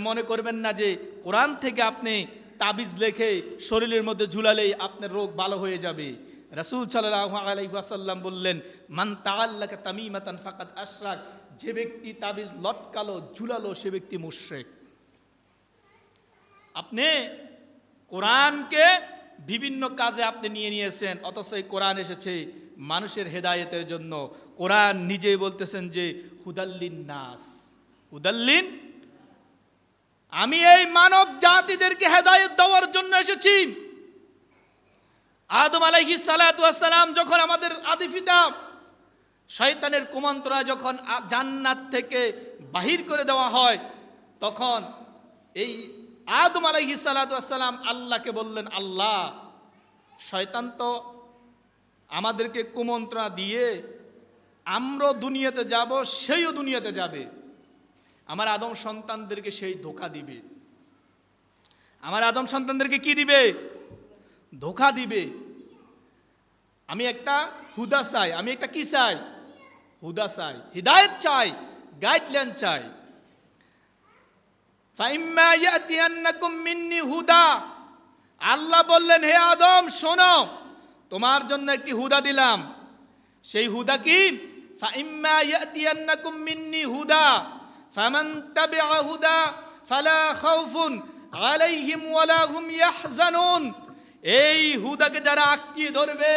মনে করবেন না যে কোরআন থেকে আপনি তাবিজ লেখে শরীরের মধ্যে ঝুলালেই আপনার রোগ ভালো হয়ে যাবে। রাসূল সাল্লাল্লাহু আলাইহি ওয়াসাল্লাম বললেন, মান তাআল্লাকা তামিমাতান ফাকাদ আশরাক যে ব্যক্তি তাবিজ লটকালো, ঝুলালো, সে ব্যক্তি মুশরিক। আপনি কোরআনকে বিভিন্ন কাজে আপনি নিয়ে নিয়েছেন, অথচ এই কোরআন এসেছে মানুষের হেদায়েতের জন্য। কোরআন নিজেই বলতেছেন যে, হুদাল্লিন নাস হুদাল্লিন আমি এই মানব জাতিদেরকে হেদায়েত দেওয়ার জন্য এসেছি। আদম আলাইহি সালাম যখন আমাদের আদি পিতা শয়তানের কুমন্ত্রণা যখন জান্নাত থেকে বাহির করে দেওয়া হয়, তখন এই আদম আলাইহি সালাম আল্লাহকে বললেন, আল্লাহ, শয়তান তো আমাদেরকে কুমন্ত্রণা দিয়ে আমরা দুনিয়াতে যাব, সেইও দুনিয়াতে যাবে। আমার আদম সন্তানদেরকে সেই ধোকা দিবে। আমার আদম সন্তানদেরকে কি দিবে? ধোকা দিবে। আমি একটা হুদা চাই। আমি একটা কি চাই? হুদা চাই। হৃদায়ত চাই। গাইডলাইন চাই। হুদা। আল্লাহ বললেন, হে আদম, শোনো, তোমার জন্য একটি হুদা দিলাম। সেই হুদা কি? হুদা। ফামান তাবিআ হুদা ফালা খাউফুন আলাইহিম ওয়ালা হুম ইয়াহজানুন। এই হুদাকে যারা আঁকিয়ে ধরবে,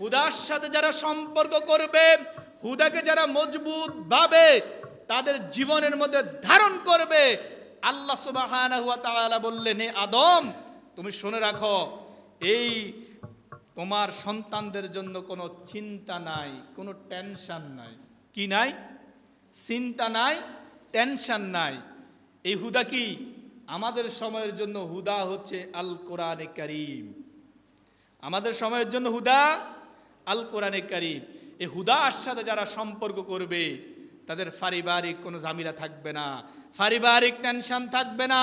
হুদার সাথে যারা সম্পর্ক করবে, হুদাকে যারা মজবুত ভাবে তাদের জীবনের মধ্যে ধারণ করবে, আল্লাহ সুবহানাহু ওয়া তাআলা বললেন, হে আদম, তুমি শুনে রাখো, এই তোমার সন্তানদের জন্য কোনো চিন্তা নাই, কোনো টেনশন নাই। কি নাই? চিন্তা নাই টেনশন নাই। এই হুদা কি? আমাদের সময়ের জন্য হুদা হচ্ছে আল কোরআনে করিম। আমাদের সময়ের জন্য হুদা? আল কোরআনে করিম। এই হুদার সাথে যারা সম্পর্ক করবে, তাদের পারিবারিক কোনো ঝামেলা থাকবে না। পারিবারিক টেনশন থাকবে না,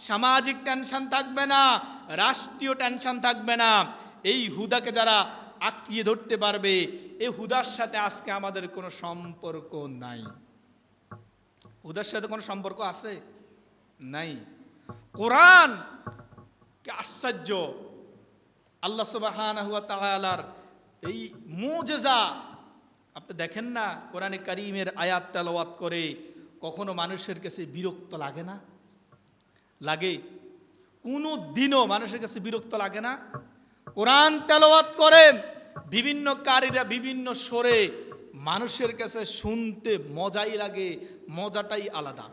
সামাজিক টেনশন থাকবে না, রাষ্ট্রীয় টেনশন থাকবে না। এই হুদাকে যারা আঁকিয়ে ধরতে পারবে, এই হুদার সাথে আজকে আমাদের কোনো সম্পর্ক নাই। হুদার সাথে কোনো সম্পর্ক আছে? নাই। কোরআন আশ্চর্য। আল্লাহ সুবহানাহু ওয়া তাআলার এই মুজেজা, আপনি দেখেন না কোরআনে কারিমের আয়াত তেলাওয়াত করে কখনো মানুষের কাছে বিরক্ত লাগে না? লাগে। কোনো দিনও মানুষের কাছে বিরক্ত লাগে না? কোরআন তেলাওয়াত করে বিভিন্ন কারীরা বিভিন্ন সরে মানুষের কাছে শুনতে মজাই লাগে, মজাটাই আলাদা।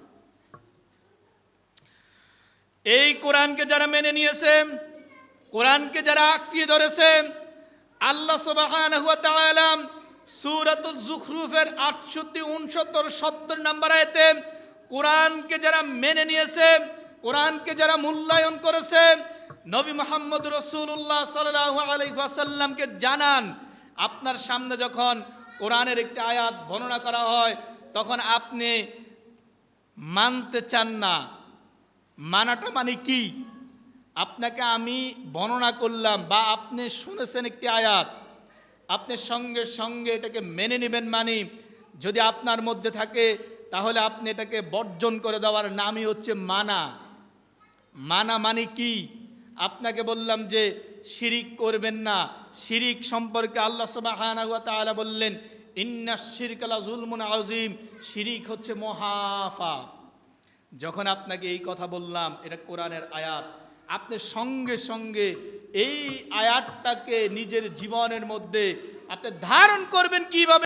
এই কোরআনকে যারা মেনে নিয়েছে, কোরআনকে যারা আঁকড়িয়ে ধরেছে, আল্লাহ তাআলা সূরাতুল জুখরুফের 68 69 70 নম্বর আয়াতে কোরআনকে যারা মেনে নিয়েছে, কোরআনকে যারা মূল্যায়ন করেছে, নবী মোহাম্মদ রসুল্লাহ সাল্লাল্লাহু আলাইহি জানান, আপনার সামনে যখন কোরআনের একটি আয়াত বর্ণনা করা হয়, তখন আপনি মানতে চান না। মানাটা মানে কি? আপনাকে আমি বর্ণনা করলাম বা আপনি শুনেছেন একটি আয়াত। আপনি সঙ্গে সঙ্গে এটাকে মেনে নেবেন মানি, যদি আপনার মধ্যে থাকে, তাহলে আপনি এটাকে বর্জন করে দেওয়ার নামই হচ্ছে মানা। মানা মানে কি? আপনাকে বললাম যে শিরিক করবেন না। শিরিক সম্পর্কে আল্লাহ সুবহানাহু বললেন, ইন্না শিরকালা জুলমুন আজিম শিরিক হচ্ছে মহাফা যখন আপনাকে এই কথা বললাম, এটা কোরআনের আয়াত। আপনি সঙ্গে সঙ্গে এই আয়াতটাকে নিজের জীবনের মধ্যে আপনি ধারণ করবেন কীভাবে?